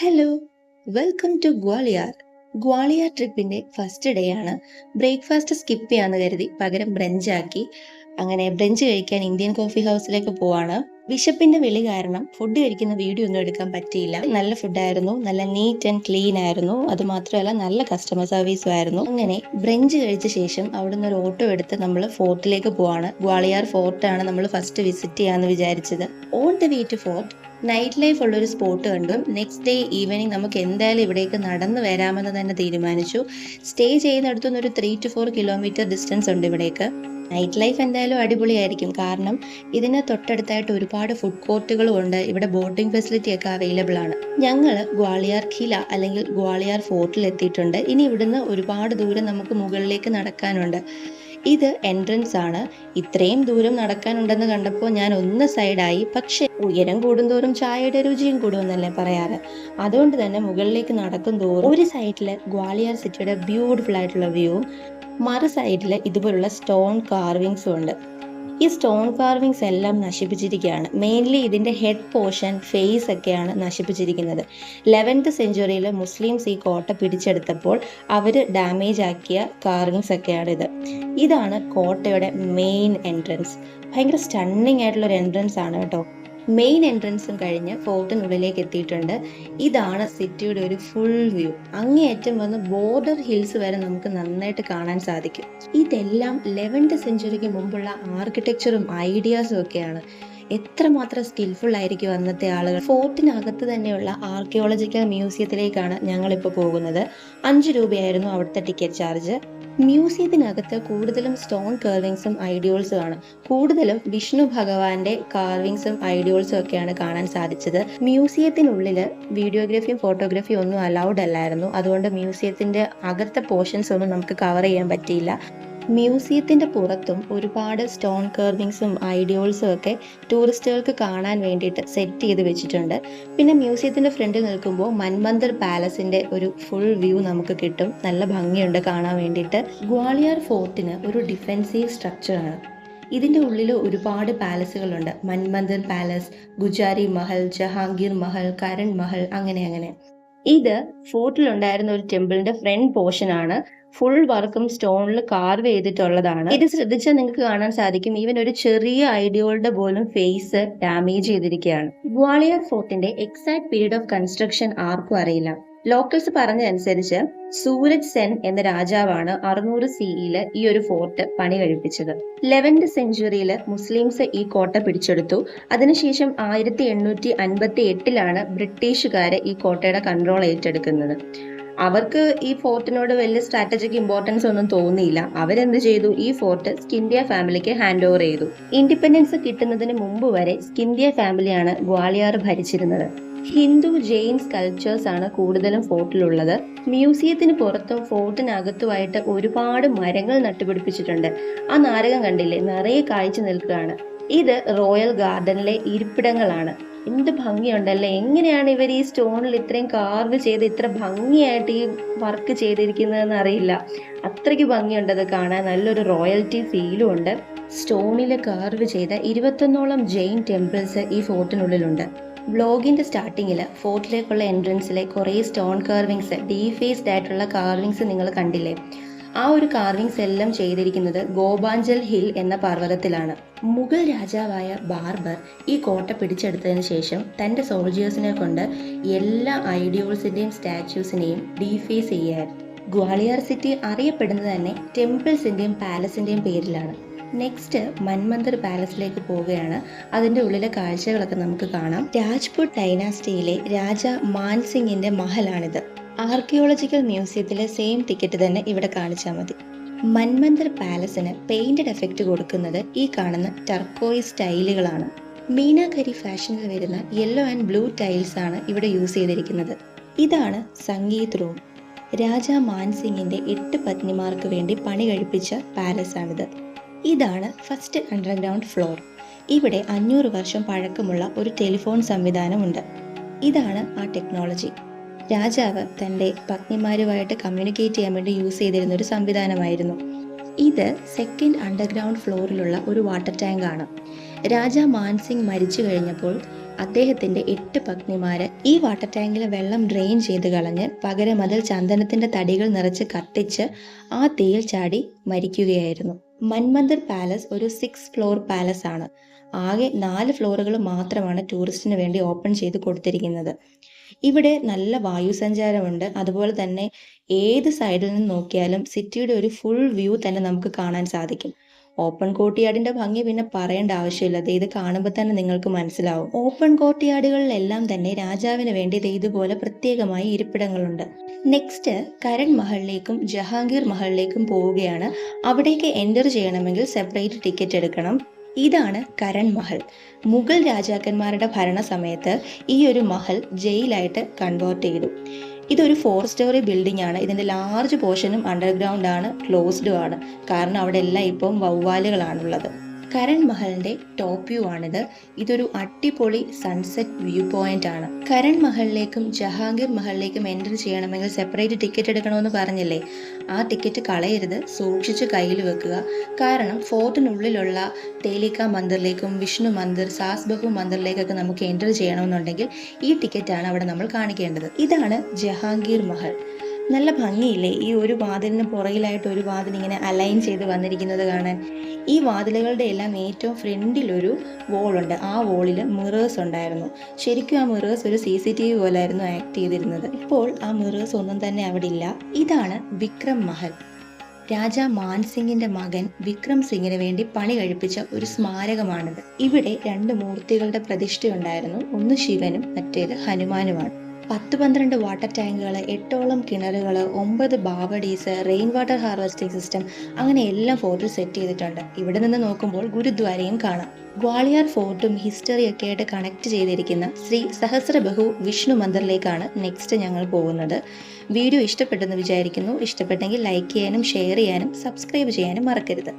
Hello welcome to Gwalior Gwalior ട്രിപ്പിന്റെ first day ആണ്. Breakfast skip ചെയ്യാന്ന് കരുതി പകരം ബ്രഞ്ച് ആക്കി. അങ്ങനെ ബ്രഞ്ച് കഴിക്കാൻ ഇന്ത്യൻ കോഫി ഹൗസിലേക്ക് പോവാണ്. വിശപ്പിന്റെ വിളി കാരണം ഫുഡ് കഴിക്കുന്ന വീഡിയോ ഒന്നും എടുക്കാൻ പറ്റിയില്ല. നല്ല ഫുഡായിരുന്നു നല്ല നീറ്റ് ആൻഡ് ക്ലീൻ ആയിരുന്നു. അത് മാത്രമല്ല നല്ല കസ്റ്റമർ സർവീസും ആയിരുന്നു. അങ്ങനെ ബ്രഞ്ച് കഴിച്ച ശേഷം അവിടുന്ന് ഒരു ഓട്ടോ എടുത്ത് നമ്മൾ ഫോർട്ടിലേക്ക് പോവാണ്. ഗ്വാളിയാർ ഫോർട്ടാണ് നമ്മൾ ഫസ്റ്റ് വിസിറ്റ് ചെയ്യാന്ന് വിചാരിച്ചത്. On the way to fort night life ഉള്ള ഒരു സ്പോട്ട് കണ്ടു. നെക്സ്റ്റ് ഡേ ഈവനിങ് നമുക്ക് എന്തായാലും ഇവിടേക്ക് നടന്നു വരാമെന്ന് തന്നെ തീരുമാനിച്ചു. സ്റ്റേ ചെയ്യുന്നിടത്തുനിന്ന് ഒരു three two four kilometre distance ഉണ്ട് ഇവിടേക്ക്. നൈറ്റ് ലൈഫ് എന്തായാലും അടിപൊളിയായിരിക്കും. കാരണം ഇതിന് തൊട്ടടുത്തായിട്ട് ഒരുപാട് ഫുഡ് കോർട്ടുകളും ഉണ്ട്. ഇവിടെ ബോട്ടിംഗ് ഫെസിലിറ്റി ഒക്കെ അവൈലബിൾ ആണ്. ഞങ്ങൾ ഗ്വാളിയാർ ഖില അല്ലെങ്കിൽ ഗ്വാളിയാർ ഫോർട്ടിൽ എത്തിയിട്ടുണ്ട് ഇനി ഇവിടുന്ന് ഒരുപാട് ദൂരം നമുക്ക് മുകളിലേക്ക് നടക്കാനുണ്ട്. ഇത് എൻട്രൻസ് ആണ്. ഇത്രയും ദൂരം നടക്കാനുണ്ടെന്ന് കണ്ടപ്പോൾ ഞാൻ ഒന്ന് സൈഡായി പക്ഷേ ഉയരം കൂടുന്തോറും ചായയുടെ രുചിയും കൂടുമെന്നല്ലേ പറയാറ്. അതുകൊണ്ട് തന്നെ മുകളിലേക്ക് നടക്കും തോറും ഒരു സൈഡിൽ ഗ്വാളിയർ സിറ്റിയുടെ ബ്യൂട്ടിഫുൾ ആയിട്ടുള്ള വ്യൂവും മറു സൈഡിൽ ഇതുപോലുള്ള സ്റ്റോൺ കാർവിങ്സും ഉണ്ട്. ഈ സ്റ്റോൺ കാർവിങ്സ് എല്ലാം നശിപ്പിച്ചിരിക്കുകയാണ്. മെയിൻലി ഇതിന്റെ ഹെഡ് പോർഷൻ ഫേസ് ഒക്കെയാണ് നശിപ്പിച്ചിരിക്കുന്നത്. ലെവൻത്ത് സെഞ്ചുറിയിൽ മുസ്ലിംസ് ഈ കോട്ട പിടിച്ചെടുത്തപ്പോൾ അവർ ഡാമേജ് ആക്കിയ കാർവിങ്സ് ഒക്കെയാണ് ഇത്. ഇതാണ് കോട്ടയുടെ മെയിൻ എൻട്രൻസ് ഭയങ്കര സ്റ്റണ്ണിങ് ആയിട്ടുള്ള ഒരു എൻട്രൻസ് ആണ് കേട്ടോ. മെയിൻ എൻട്രൻസും കഴിഞ്ഞ് ഫോർട്ടിനുള്ളിലേക്ക് എത്തിയിട്ടുണ്ട്. ഇതാണ് സിറ്റിയുടെ ഒരു ഫുൾ വ്യൂ അങ്ങേയറ്റം വന്ന് ബോർഡർ ഹിൽസ് വരെ നമുക്ക് നന്നായിട്ട് കാണാൻ സാധിക്കും. ഇതെല്ലാം ലെവൻത്ത് സെഞ്ചുറിക്ക് മുമ്പുള്ള ആർക്കിടെക്ചറും ഐഡിയാസും ഒക്കെയാണ്. എത്രമാത്രം സ്കിൽഫുൾ ആയിരിക്കും അന്നത്തെ ആളുകൾ. ഫോർട്ടിനകത്ത് തന്നെയുള്ള ആർക്കിയോളജിക്കൽ മ്യൂസിയത്തിലേക്കാണ് ഞങ്ങളിപ്പോൾ പോകുന്നത്. അഞ്ച് രൂപയായിരുന്നു അവിടുത്തെ ടിക്കറ്റ് ചാർജ് മ്യൂസിയത്തിനകത്ത് കൂടുതലും സ്റ്റോൺ കർവിങ്സും ഐഡിയോൾസും ആണ് കൂടുതലും വിഷ്ണു ഭഗവാന്റെ കാർവിങ്സും ഐഡിയോൾസും ഒക്കെയാണ് കാണാൻ സാധിച്ചത്. മ്യൂസിയത്തിനുള്ളിൽ വീഡിയോഗ്രാഫിയും ഫോട്ടോഗ്രാഫിയും ഒന്നും അലൗഡ് അല്ലായിരുന്നു. അതുകൊണ്ട് മ്യൂസിയത്തിന്റെ അകത്തെ പോർഷൻസ് ഒന്നും നമുക്ക് കവർ ചെയ്യാൻ പറ്റിയില്ല. മ്യൂസിയത്തിന്റെ പുറത്തും ഒരുപാട് സ്റ്റോൺ കർവിങ്സും ഐഡിയോൾസും ഒക്കെ ടൂറിസ്റ്റുകൾക്ക് കാണാൻ വേണ്ടിയിട്ട് സെറ്റ് ചെയ്ത് വെച്ചിട്ടുണ്ട്. പിന്നെ മ്യൂസിയത്തിന്റെ ഫ്രണ്ടിൽ നിൽക്കുമ്പോൾ മൻമന്ദർ പാലസിന്റെ ഒരു ഫുൾ വ്യൂ നമുക്ക് കിട്ടും. നല്ല ഭംഗിയുണ്ട് കാണാൻ വേണ്ടിയിട്ട്. ഗ്വാളിയർ ഫോർട്ടിന് ഒരു ഡിഫെൻസീവ് സ്ട്രക്ചറാണ് ഇതിന്റെ ഉള്ളിൽ ഒരുപാട് പാലസുകളുണ്ട്. മൻമന്ദർ പാലസ് ഗുജാരി മഹൽ ജഹാംഗീർ മഹൽ കരൺ മഹൽ അങ്ങനെ അങ്ങനെ. ഇത് ഫോർട്ടിലുണ്ടായിരുന്ന ഒരു ടെമ്പിളിന്റെ ഫ്രണ്ട് പോർഷൻ ആണ്. ഫുൾ വർക്കും സ്റ്റോണിൽ കാർവ് ചെയ്തിട്ടുള്ളതാണ്. ഇത് ശ്രദ്ധിച്ചാൽ നിങ്ങൾക്ക് കാണാൻ സാധിക്കും. ഈവൻ ഒരു ചെറിയ ഐഡിയോളുടെ പോലും ഫേസ് ഡാമേജ് ചെയ്തിരിക്കുകയാണ്. ഗ്വാളിയർ ഫോർട്ടിന്റെ എക്സാക്ട് പീരീഡ് ഓഫ് കൺസ്ട്രക്ഷൻ ആർക്കും അറിയില്ല. ലോക്കൽസ് പറഞ്ഞതനുസരിച്ച് സൂരജ് സെൻ എന്ന രാജാവാണ് അറുന്നൂറ് സിഇയിൽ ഈ ഒരു ഫോർട്ട് പണി കഴിപ്പിച്ചത്. ലെവൻത് സെഞ്ചുറിയിൽ മുസ്ലിംസ് ഈ കോട്ട പിടിച്ചെടുത്തു. അതിനുശേഷം ആയിരത്തി എണ്ണൂറ്റി അൻപത്തി എട്ടിലാണ് ബ്രിട്ടീഷുകാര് ഈ കോട്ടയുടെ കൺട്രോൾ ഏറ്റെടുക്കുന്നത്. അവർക്ക് ഈ ഫോർട്ടിനോട് വലിയ സ്ട്രാറ്റജിക് ഇമ്പോർട്ടൻസ് ഒന്നും തോന്നിയില്ല. അവരെന്ത് ചെയ്തു? ഈ ഫോർട്ട് സ്കിന്ത്യ ഫാമിലിക്ക് ഹാൻഡ് ഓവർ ചെയ്തു. ഇൻഡിപെൻഡൻസ് കിട്ടുന്നതിന് മുമ്പ് വരെ സ്കിന്ത്യ ഫാമിലിയാണ് ഗ്വാളിയാർ ഭരിച്ചിരുന്നത്. ഹിന്ദു ജെയിൻ സ്കൾപ്ചേഴ്സ് ആണ് കൂടുതലും ഫോർട്ടിലുള്ളത്. മ്യൂസിയത്തിന് പുറത്തും ഫോർട്ടിനകത്തുമായിട്ട് ഒരുപാട് മരങ്ങൾ നട്ടുപിടിപ്പിച്ചിട്ടുണ്ട്. ആ നാരകം കണ്ടില്ലേ? നിറയെ കാഴ്ച നിൽക്കുകയാണ്. ഇത് റോയൽ ഗാർഡനിലെ ഇരിപ്പിടങ്ങളാണ്. എന്ത് ഭംഗിയുണ്ടല്ലേ? എങ്ങനെയാണ് ഇവർ ഈ സ്റ്റോണിൽ ഇത്രയും കാർവ് ചെയ്ത് ഇത്ര ഭംഗിയായിട്ട് ഈ വർക്ക് ചെയ്തിരിക്കുന്നതെന്ന് അറിയില്ല. അത്രയ്ക്ക് ഭംഗിയുണ്ട് അത് കാണാൻ. നല്ലൊരു റോയൽറ്റി ഫീലും ഉണ്ട്. സ്റ്റോണിൽ കാർവ് ചെയ്ത ഇരുപത്തൊന്നോളം ജെയിൻ ടെമ്പിൾസ് ഈ ഫോർട്ടിനുള്ളിലുണ്ട്. ബ്ലോഗിന്റെ സ്റ്റാർട്ടിങ്ങിൽ ഫോർട്ടിലേക്കുള്ള എൻട്രൻസിലെ കുറേ സ്റ്റോൺ കാർവിങ്സ് ഡീഫേസ്ഡ് ആയിട്ടുള്ള കാർവിങ്സ് നിങ്ങൾ കണ്ടില്ലേ? ആ ഒരു കാർവിങ്സ് എല്ലാം ചെയ്തിരിക്കുന്നത് ഗോപാഞ്ചൽ ഹിൽ എന്ന പർവതത്തിലാണ്. മുഗൾ രാജാവായ ബാർബർ ഈ കോട്ട പിടിച്ചെടുത്തതിന് ശേഷം തന്റെ സോൾജിയേഴ്സിനെ കൊണ്ട് എല്ലാ ഐഡിയോൾസിന്റെയും സ്റ്റാച്യൂസിനെയും ഡീഫേസ് ചെയ്യായിരുന്നു ഗ്വാളിയർ സിറ്റി അറിയപ്പെടുന്നത് തന്നെ ടെമ്പിൾസിന്റെയും പാലസിന്റെയും പേരിലാണ്. നെക്സ്റ്റ് മൻമന്ദർ പാലസിലേക്ക് പോവുകയാണ്. അതിന്റെ ഉള്ളിലെ കാഴ്ചകളൊക്കെ നമുക്ക് കാണാം. രാജ്പുട്ട് ഡൈനാസ്റ്റിയിലെ രാജ മാൻസിംഗിന്റെ മഹലാണിത്. ആർക്കിയോളജിക്കൽ മ്യൂസിയത്തിലെ സെയിം ടിക്കറ്റ് തന്നെ ഇവിടെ കാണിച്ചാൽ മതി. മൻമന്ദർ പാലസിന് പെയിന്റഡ് എഫക്റ്റ് കൊടുക്കുന്നത് ഈ കാണുന്ന ടർക്കോയി സ്റ്റൈലുകളാണ് മീനാകരി ഫാഷനിൽ വരുന്ന യെല്ലോ ആൻഡ് ബ്ലൂ ടൈൽസ് ആണ് ഇവിടെ യൂസ് ചെയ്തിരിക്കുന്നത്. ഇതാണ് സംഗീത് റൂം രാജാ മാൻസിംഗിന്റെ എട്ട് പത്നിമാർക്ക് വേണ്ടി പണി കഴിപ്പിച്ച പാലസ് ആണിത്. ഇതാണ് ഫസ്റ്റ് അണ്ടർഗ്രൗണ്ട് ഫ്ലോർ ഇവിടെ അഞ്ഞൂറ് വർഷം പഴക്കമുള്ള ഒരു ടെലിഫോൺ സംവിധാനമുണ്ട്. ഇതാണ് ആ ടെക്നോളജി രാജാവ് തന്റെ പത്നിമാരുമായിട്ട് കമ്മ്യൂണിക്കേറ്റ് ചെയ്യാൻ വേണ്ടി യൂസ് ചെയ്തിരുന്ന ഒരു സംവിധാനമായിരുന്നു. ഇത് സെക്കൻഡ് അണ്ടർഗ്രൗണ്ട് ഫ്ലോറിലുള്ള ഒരു വാട്ടർ ടാങ്ക് ആണ്. രാജ മാൻസിംഗ് മരിച്ചു കഴിഞ്ഞപ്പോൾ അദ്ദേഹത്തിന്റെ എട്ട് പത്നിമാർ ഈ വാട്ടർ ടാങ്കിലെ വെള്ളം ഡ്രെയിൻ ചെയ്ത് കളഞ്ഞ് പകരം അതിൽ ചന്ദനത്തിന്റെ തടികൾ നിറച്ച് കത്തിച്ച് ആ തീയിൽ ചാടി മരിക്കുകയായിരുന്നു. മൻമന്ദിർ പാലസ് ഒരു സിക്സ് ഫ്ലോർ പാലസ് ആണ് ആകെ നാല് ഫ്ലോറുകൾ മാത്രമാണ് ടൂറിസ്റ്റിന് വേണ്ടി ഓപ്പൺ ചെയ്ത് കൊടുത്തിരിക്കുന്നത്. ഇവിടെ നല്ല വായു സഞ്ചാരമുണ്ട് അതുപോലെ തന്നെ ഏത് സൈഡിൽ നിന്ന് നോക്കിയാലും സിറ്റിയുടെ ഒരു ഫുൾ വ്യൂ തന്നെ നമുക്ക് കാണാൻ സാധിക്കും. ഓപ്പൺ കോട്ടിയാടിന്റെ ഭംഗി പിന്നെ പറയേണ്ട ആവശ്യമില്ല. ഇത് കാണുമ്പോൾ തന്നെ നിങ്ങൾക്ക് മനസ്സിലാവും. ഓപ്പൺ കോട്ടിയാടുകളിലെല്ലാം തന്നെ രാജാവിന് വേണ്ടി ഇതുപോലെ പ്രത്യേകമായി ഇരിപ്പിടങ്ങളുണ്ട്. നെക്സ്റ്റ് കരൺ മഹലിലേക്കും ജഹാംഗീർ മഹലിലേക്കും പോവുകയാണ്. അവിടേക്ക് എന്റർ ചെയ്യണമെങ്കിൽ സെപ്പറേറ്റ് ടിക്കറ്റ് എടുക്കണം. ഇതാണ് കരൺ മഹൽ. മുഗൾ രാജാക്കന്മാരുടെ ഭരണ സമയത്ത് ഈ ഒരു മഹൽ ജയിലായിട്ട് കൺവേർട്ട് ചെയ്തു. ഇതൊരു ഫോർ സ്റ്റോറി ബിൽഡിംഗ് ആണ്. ഇതിന്റെ ലാർജ് പോർഷനും അണ്ടർഗ്രൗണ്ട് ആണ് ക്ലോസ്ഡും ആണ്. കാരണം അവിടെ എല്ലാം ഇപ്പം വവ്വാലുകളാണുള്ളത്. കരൺ മഹലിന്റെ ടോപ്പ് വ്യൂ ആണിത്. ഇതൊരു അടിപൊളി സൺസെറ്റ് വ്യൂ പോയിന്റ് ആണ്. കരൺ മഹലിലേക്കും ജഹാംഗീർ മഹലിലേക്കും എന്റർ ചെയ്യണമെങ്കിൽ സെപ്പറേറ്റ് ടിക്കറ്റ് എടുക്കണമെന്ന് പറഞ്ഞില്ലേ? ആ ടിക്കറ്റ് കളയരുത്. സൂക്ഷിച്ച് കയ്യിൽ വെക്കുക. കാരണം ഫോർട്ടിനുള്ളിലുള്ള തേലിക്ക മന്ദിറിലേക്കും വിഷ്ണു മന്ദിർ സാസ് ബഹു മന്ദിറിലേക്കൊക്കെ നമുക്ക് എന്റർ ചെയ്യണമെന്നുണ്ടെങ്കിൽ ഈ ടിക്കറ്റാണ് അവിടെ നമ്മൾ കാണിക്കേണ്ടത്. ഇതാണ് ജഹാംഗീർ മഹൽ. നല്ല ഭംഗിയില്ലേ ഈ ഒരു വാതിലിന് പുറകിലായിട്ട് ഒരു വാതിൽ ഇങ്ങനെ അലൈൻ ചെയ്ത് വന്നിരിക്കുന്നത് കാണാൻ? ഈ വാതിലുകളുടെ എല്ലാം ഏറ്റവും ഫ്രണ്ടിലൊരു വോളുണ്ട് ആ വോളിൽ മിറേഴ്സ് ഉണ്ടായിരുന്നു. ശരിക്കും ആ മിറേഴ്സ് ഒരു സി സി ടി വി പോലായിരുന്നു ആക്ട് ചെയ്തിരുന്നത്. ഇപ്പോൾ ആ മിറേഴ്സ് ഒന്നും തന്നെ അവിടെ ഇല്ല. ഇതാണ് വിക്രം മഹൽ. രാജാ മാൻസിംഗിന്റെ മകൻ വിക്രം സിംഗിന് വേണ്ടി പണി കഴിപ്പിച്ച ഒരു സ്മാരകമാണിത്. ഇവിടെ രണ്ട് മൂർത്തികളുടെ പ്രതിഷ്ഠയുണ്ടായിരുന്നു. ഒന്ന് ശിവനും മറ്റേത് ഹനുമാനുമാണ്. പത്ത് പന്ത്രണ്ട് വാട്ടർ ടാങ്കുകൾ എട്ടോളം കിണറുകൾ ഒമ്പത് ബാവഡീസ് റെയിൻ വാട്ടർ ഹാർവെസ്റ്റിംഗ് സിസ്റ്റം അങ്ങനെ എല്ലാം ഫോർട്ടിൽ സെറ്റ് ചെയ്തിട്ടുണ്ട്. ഇവിടെ നിന്ന് നോക്കുമ്പോൾ ഗുരുദ്വാരയും കാണാം. ഗ്വാളിയാർ ഫോർട്ടും ഹിസ്റ്ററിയൊക്കെ ആയിട്ട് കണക്ട് ചെയ്തിരിക്കുന്ന ശ്രീ സഹസ്രബഹു വിഷ്ണു മന്ദിറിലേക്കാണ് നെക്സ്റ്റ് ഞങ്ങൾ പോകുന്നത്. വീഡിയോ ഇഷ്ടപ്പെട്ടെന്ന് വിചാരിക്കുന്നു. ഇഷ്ടപ്പെട്ടെങ്കിൽ ലൈക്ക് ചെയ്യാനും ഷെയർ ചെയ്യാനും സബ്സ്ക്രൈബ് ചെയ്യാനും മറക്കരുത്.